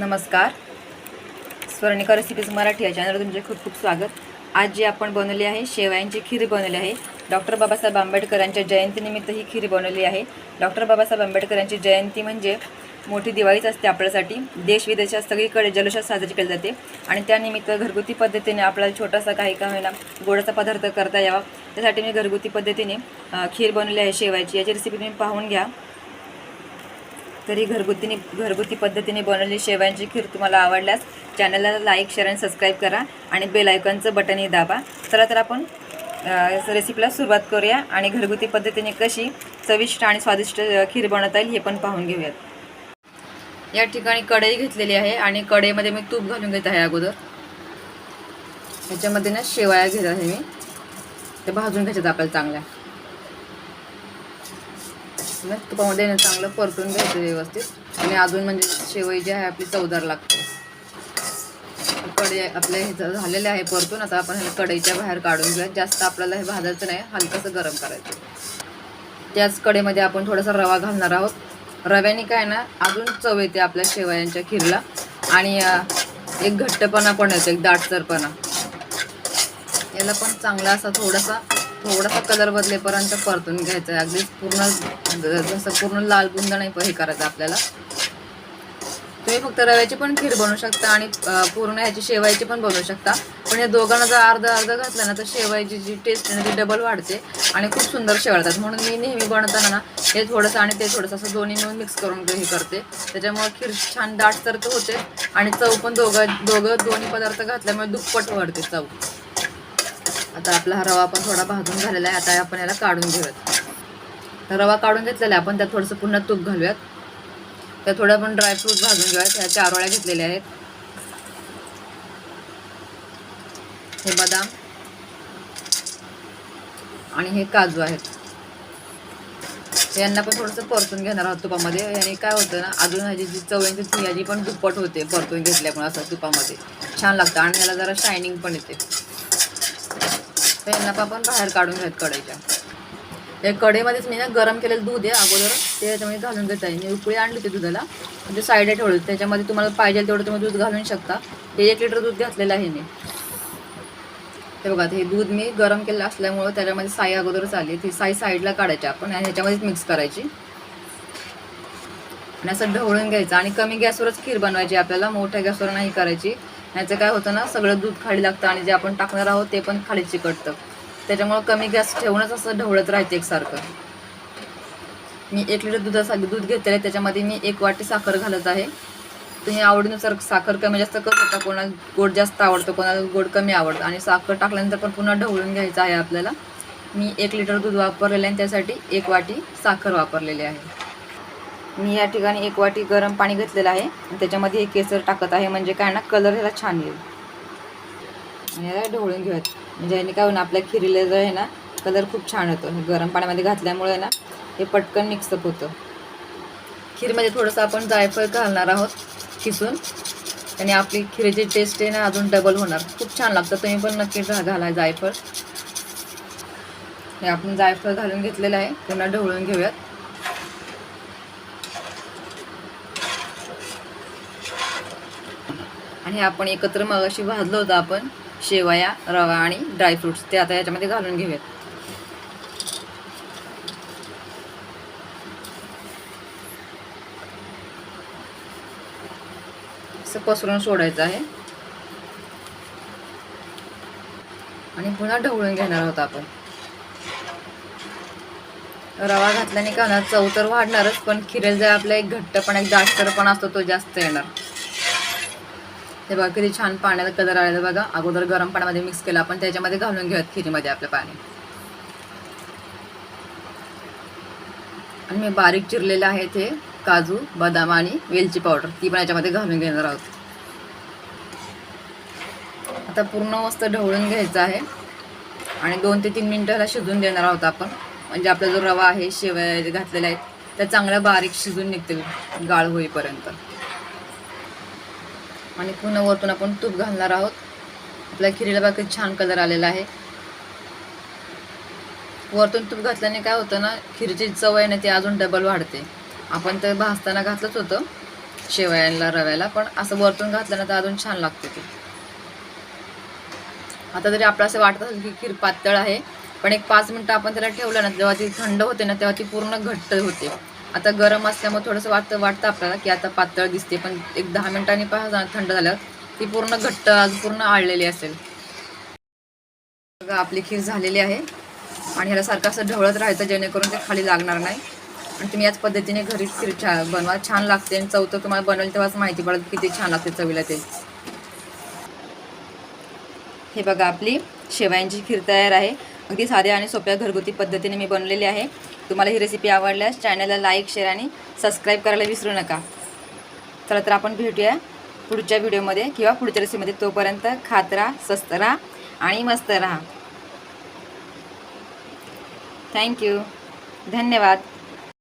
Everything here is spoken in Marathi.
नमस्कार. स्वर्णिका रेसिपीज मराठी या चॅनलवर तुमचे खूप खूप स्वागत. आज जी आपण बनवली आहे शेवयांची खीर बनवली आहे. डॉक्टर बाबासाहेब आंबेडकर यांच्या जयंतीनिमित्त ही खीर बनवली आहे. डॉक्टर बाबासाहेब आंबेडकर यांची जयंती म्हणजे मोठी दिवाळीच असते आपल्यासाठी. देश विदेशात सगळीकडे जल्लोषात साजरी केली जाते. आणि त्यानिमित्त घरगुती पद्धतीने आपल्याला छोटासा काही का होईना गोडाचा पदार्थ करता यावा. त्यासाठी मी घरगुती पद्धतीने खीर बनवली आहे शेवायची. याची रेसिपी तुम्ही पाहून घ्या. तरी घरगुतीने घरगुती पद्धतीने बनवलेली शेवयांची खीर तुम्हाला आवडल्यास चॅनलला लाईक शेअर आणि सबस्क्राईब करा आणि बेल आयकॉनचं बटनही दाबा. चला तर आपण रेसिपीला सुरुवात करूया आणि घरगुती पद्धतीने कशी चविष्ट आणि स्वादिष्ट खीर बनवता येईल हे पण पाहून घेऊयात. या ठिकाणी कढई घेतलेली आहे आणि कढईमध्ये मी तूप घालून घेत आहे अगोदर. ह्याच्यामध्ये ना शेवया घेत आहे मी. ते भाजून घ्यायच्यात आपल्याला चांगल्या. मग तुपामध्ये ना चांगलं परतून घ्यायचं व्यवस्थित. आणि अजून म्हणजे शेवई जी आहे आपली चवदार लागते. कढई आपल्या ह्याचं झालेलं झालेले आहे परतून आता आपण हे कढईच्या बाहेर काढून घेऊया जास्त आपल्याला हे भाजायचं नाही हलकंसं गरम करायचं. त्याच कढईमध्ये आपण थोडासा रवा घालणार आहोत. रव्याने काय ना अजून चव येते आपल्या शेवयांच्या खीरला. आणि एक घट्टपणा पण येतो एक दाटसरपणा. याला पण चांगला असा थोडासा थोडासा कलर बदलेपर्यंत परतून घ्यायचं आहे. अगदीच पूर्ण जसं पूर्ण लाल बुंद नाही हे करायचं आपल्याला. तुम्ही फक्त रव्याची पण खीर बनवू शकता आणि पूर्ण ह्याची शेवायची पण बनवू शकता. पण या दोघांना जर अर्धा अर्धा घातलं ना तर शेवायची जी टेस्ट आहे ना ती डबल वाढते आणि खूप सुंदर शेवळतात. म्हणून मी नेहमी बनवताना ना हे थोडंसं आणि ते थोडंसं असं दोन्ही मिळून मिक्स करून हे करते. त्याच्यामुळे खीर छान दाट तर होते आणि चव पण दोघं दोघं दोन्ही पदार्थ घातल्यामुळे दुप्पट वाढते चव. आता आपला हा रवा पण थोडा भाजून झालेला आहे. आता आपण याला काढून घेऊयात. रवा काढून घेतलेला आहे. आपण त्यात थोडंसं पुन्हा तूप घालूयात. त्यात थोडं आपण ड्रायफ्रूट भाजून घेऊयात. ह्या चार वळ्या घेतलेल्या आहेत. हे बदाम आणि हे काजू आहेत. यांना पण थोडंसं परतून घेणार आहोत तुपामध्ये. याने काय होतं ना अजून ह्याची जी चव आहे ती याची पण दुप्पट होते परतून घेतल्यामुळे असं तुपामध्ये. छान लागतं आणि याला जरा शायनिंग पण येते. तर यांना पण आपण बाहेर काढून घेत कढईच्या. या कढईमध्येच मी ना गरम केलेलं दूध आहे अगोदर ते त्याच्यामध्ये घालून घेत आहे. मी उकळी आणली होती दुधाला म्हणजे साईडला ठेवलं त्याच्यामध्ये तुम्हाला पाहिजे तेवढं तुम्ही दूध घालून शकता. हे एक लिटर दूध घातलेलं आहे मी. ते बघा हे दूध मी गरम केलं असल्यामुळं त्याच्यामध्ये साई अगोदरच आली. ती साई साईडला काढायची आपण आणि ह्याच्यामध्येच मिक्स करायची. आणि असं ढवळून घ्यायचं. आणि कमी गॅसवरच खीर बनवायची आपल्याला. मोठ्या गॅसवर नाही करायची. ह्याचं काय होतं ना सगळं दूध खाली लागतं आणि जे आपण टाकणार आहोत ते पण खाली चिकटतं. त्याच्यामुळं कमी गॅस ठेवूनच असं ढवळत राहते एकसारखं. मी एक लिटर दुधासाठी दूध घेतलेलं आहे त्याच्यामध्ये मी एक वाटी साखर घालत आहे. तुम्ही आवडीनुसार साखर कमी जास्त करू शकता कोणाला गोड जास्त आवडतं कोणाला गोड कमी आवडतं. आणि साखर टाकल्यानंतर पण पुन्हा ढवळून घ्यायचं आहे आपल्याला. मी एक लिटर दूध वापरलेलं आहे आणि त्यासाठी एक वाटी साखर वापरलेली आहे. मी या ठिकाणी एक वाटी गरम पाणी घेतलेलं आहे. त्याच्यामध्ये हे केसर टाकत आहे. म्हणजे काय ना कलर ह्याला छान येईल. आणि याला ढवळून घेऊयात. म्हणजे याने काय होईल आपल्या खिरीला जो आहे ना कलर खूप छान होतो. हे गरम पाण्यामध्ये घातल्यामुळे ना हे पटकन मिक्सअप होतं. खीरमध्ये थोडंसं आपण जायफळ घालणार आहोत किसून. आणि आपली खिरीची टेस्ट आहे ना अजून डबल होणार. खूप छान लागतं. तुम्ही पण नक्की घा- घाला जायफळ. हे आपण जायफळ घालून घेतलेलं आहे. पुन्हा ढवळून घेऊयात. आणि हे आपण एकत्र मग अशी भाजलं होतं आपण शेवया रवा आणि ड्रायफ्रुट्स ते आता याच्यामध्ये घालून घेऊयात. असं पसरून सोडायचं आहे. आणि पुन्हा ढवळून घेणार आहोत आपण. रवा घातल्याने का होणार चव तर वाढणारच पण खिरेल जर आपला एक घट्टपणा एक जास्तरपणा असतो तो जास्त येणार. हे बघा किती छान पाण्याचा कलर आलेला बघा. अगोदर गरम पाण्यामध्ये मिक्स केलं. आपण त्याच्यामध्ये घालून घेऊयात खिरीमध्ये आपलं पाणी. आणि मी बारीक चिरलेले आहे ते काजू बदाम आणि वेलची पावडर ती पण याच्यामध्ये घालून घेणार आहोत. आता पूर्ण मस्त ढवळून घ्यायचं आहे. आणि दोन ते तीन मिनटाला शिजून देणार आहोत आपण. म्हणजे आपला जो रवा आहे शेवया घातलेला आहे त्या चांगल्या बारीक शिजून निघतील. गाळ होईपर्यंत. आणि पुन्हा वरतून आपण तूप घालणार आहोत. आपल्या खिरीला बाकी छान कलर आलेला आहे. वरतून तूप घातल्याने काय होतं ना खिरीची चव आहे ना ती अजून डबल वाढते. आपण तर भाजताना घातलंच होतं शेवयाला रव्याला पण असं वरतून घातलं तर अजून छान लागते ते. आता जरी आपलं असं वाटत असेल की खीर पातळ आहे पण एक पाच मिनटं आपण त्याला ठेवलं ना जेव्हा ती थंड होते ना तेव्हा ती पूर्ण घट्ट होते. आता गरम असल्यामुळे थोडंसं वाटतं वाटतं आपल्याला की आता पातळ दिसते पण एक दहा मिनिटांनी पाहा थंड झाल्यावर ती पूर्ण घट्ट आज पूर्ण आळलेली असेल. बघा आपली खीर झालेली आहे. आणि ह्याला सारखं असं ढवळत राहायचं जेणेकरून ते खाली लागणार नाही. आणि तुम्ही याच पद्धतीने घरी खीर छा बनवा. छान लागते आणि चौथं तुम्हाला बनवेल तेव्हाच माहिती पडेल किती छान लागते चवीला ते. हे बघा आपली शेवयांची खीर तयार आहे. अगदी साध्या आणि सोप्या घरगुती पद्धतीने मी बनवलेली आहे. तुम्हाला ही रेसिपी आवडल्यास चॅनलला लाईक शेअर आणि सबस्क्राईब करायला विसरू नका. चला तर आपण भेटूया पुढच्या व्हिडिओमध्ये किंवा पुढच्या रेसिपीमध्ये तोपर्यंत खात राहा स्वस्त राहा आणि मस्त राहा. थँक्यू धन्यवाद.